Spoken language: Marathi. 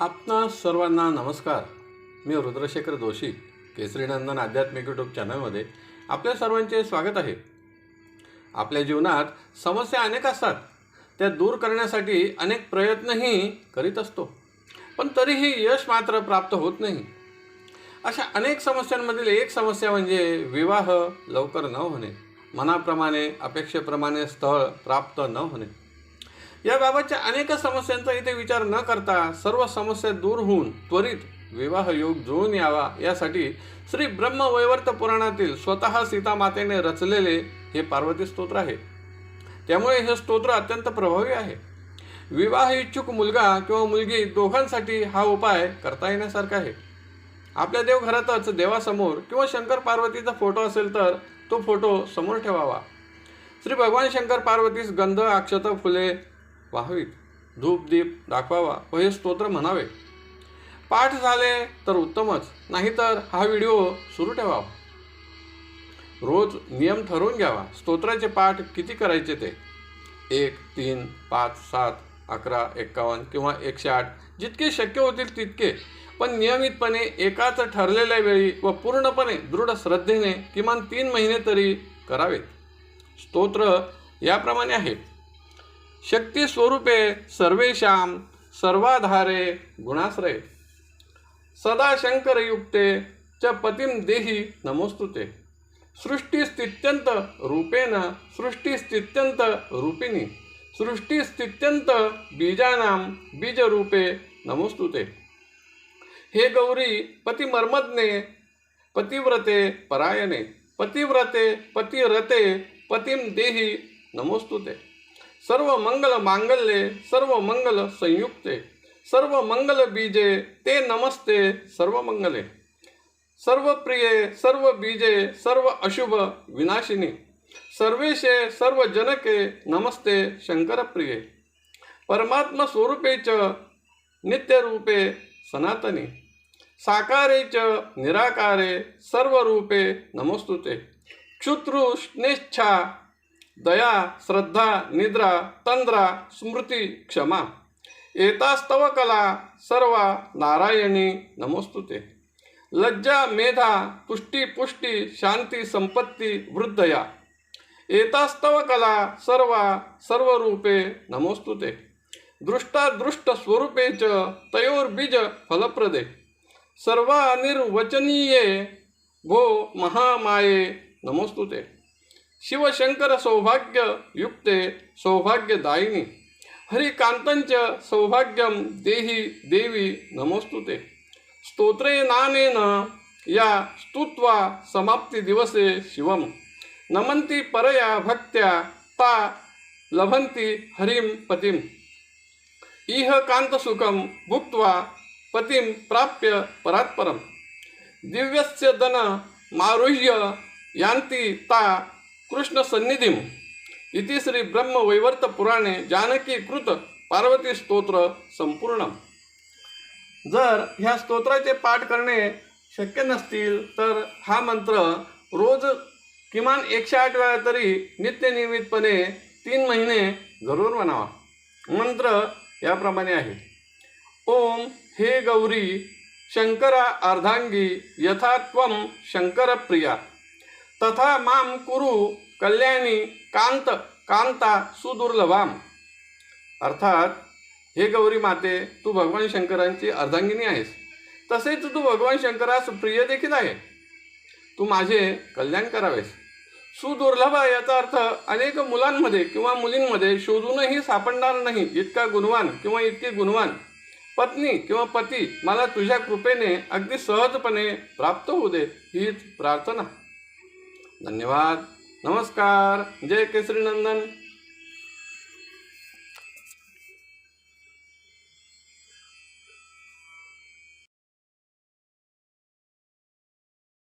आपणा सर्वांना नमस्कार. मी रुद्रशेखर जोशी केसरीनंदन आध्यात्मिक यूट्यूब चॅनलमध्ये आपल्या सर्वांचे स्वागत आहे. आपल्या जीवनात समस्या अनेक असतात. त्या दूर करण्यासाठी अनेक प्रयत्नही करीत असतो. पण तरीही यश मात्र प्राप्त होत नाही. अशा अनेक समस्यांमधील एक समस्या म्हणजे विवाह लवकर न होणे. मनाप्रमाणे अपेक्षेप्रमाणे स्थळ प्राप्त न होणे. याबाबतच्या अनेक समस्यांचा इथे विचार न करता सर्व समस्या दूर होऊन त्वरित विवाह योग जुळून यावा यासाठी श्री ब्रह्मवैवर्त पुराणातील स्वतः सीतामातेने रचलेले हे पार्वती स्तोत्र आहे. त्यामुळे हे स्तोत्र अत्यंत प्रभावी आहे. विवाह इच्छुक मुलगा किंवा मुलगी दोघांसाठी हा उपाय करता येण्यासारखा आहे. आपल्या देवघरातच देवासमोर किंवा शंकर पार्वतीचा फोटो असेल तर तो फोटो समोर ठेवावा. श्री भगवान शंकर पार्वतीस गंध अक्षत फुले व्हावीत. धूपदीप दाखवावा व हे स्तोत्र म्हणावे. पाठ झाले तर उत्तमच नाहीतर हा व्हिडिओ सुरू ठेवावा रोज नियम ठरवून घ्यावा. स्तोत्राचे पाठ किती करायचे ते? एक तीन पाच सात अकरा एक्कावन्न किंवा एकशे आठ. जितके शक्य होतील तितके. पण नियमितपणे एकाच ठरलेल्या वेळी व पूर्णपणे दृढ श्रद्धेने किमान तीन महिने तरी करावेत. स्तोत्र याप्रमाणे आहेत शक्ती स्वरूपे सर्वेशाम सर्वाधारे गुणाश्रय। सदाशङ्करयुक्ते च पतिं देही नमोस्तुते। सृष्टीस्थित्यंत रूपेण सृष्टीस्थित्यंत रूपिणी सृष्टीस्थित्यंत बीजानां बीजरूपे नमोस्तुते। हे गौरी पतिमर्मज्ञे पतिव्रते परायणे। पतिव्रते पतिरते पतिं देही नमोस्तुते। सर्व मंगल मांगल्ये सर्व मंगल संयुक्ते सर्व मंगल बीजे ते नमस्ते सर्व मंगले. सर्व प्रिये सर्व बीजे सर्व अशुभ विनाशिनी. सर्वेशे सर्व जनके नमस्ते शंकरप्रिये. परमात्म स्वरूपे च नित्यरूपे सनातनी. साकारे च निराकारे सर्वरूपे नमोस्तुते. क्षुतृष्णेच्छा दया श्रद्धा निद्रा तंद्रा स्मृती क्षमा. एतास्तव कला सर्वा नारायणी नमोस्तुते. लज्जा मेधा तुष्टी पुष्टी शांती संपत्ती वृद्धया. एतास्तव कला सर्वा सर्वरूपे नमोस्तुते. दृष्टादृष्ट स्वरूपे च तयोर्बीज फलप्रदे. सर्वानिर्वचनीये भो महामाये नमोस्तुते. शिवशंकर सौभाग्य युक्ते सौभाग्यदायिनी. हरिकांतंच सौभाग्यम देही देवी नमोस्तुते. स्तोत्रे नानेन या स्तुत्वा समाप्ती दिवसे शिवम. नमन्ति परया भक्त्या ता लभन्ति हरिं पतिम् इह कांतसुखम भुक्त्वा पतिं प्राप्य परात्परं दिव्यस्य दन मारुह्य यांती ता कृष्णसन्निधिम् इति श्री ब्रह्मवैवर्त पुराणे जानकी कृत पार्वती स्तोत्र संपूर्ण जर ह्या स्तोत्राचे पाठ करणे शक्य नसतील तर हा मंत्र रोज किमान एकशे आठ वेळा तरी नित्यनियमितपणे तीन महिने जरूर म्हणावा. मंत्र याप्रमाणे आहे. ओम हे गौरी शंकरा अर्धांगी यथा त्वं शंकरप्रिया। तथा मां कुरु कल्याणी कांत कांता सुदुर्लभाम. अर्थात हे गौरी माते तू भगवान शंकरांची अर्धांगिनी आहेस. तसेच तू भगवान शंकरास प्रिय देखील आहे. तू माझे कल्याण करावेस. सुदुर्लभ याचा अर्थ अनेक मुलांमध्ये किंवा मुलींमध्ये शोधूनही सापडणार नाही इतका गुणवान किंवा इतकी गुणवान. पत्नी किंवा पती मला तुझ्या कृपेने अगदी सहजपणे प्राप्त होऊ दे हीच प्रार्थना. धन्यवाद. नमस्कार. जय केसरी नंदन.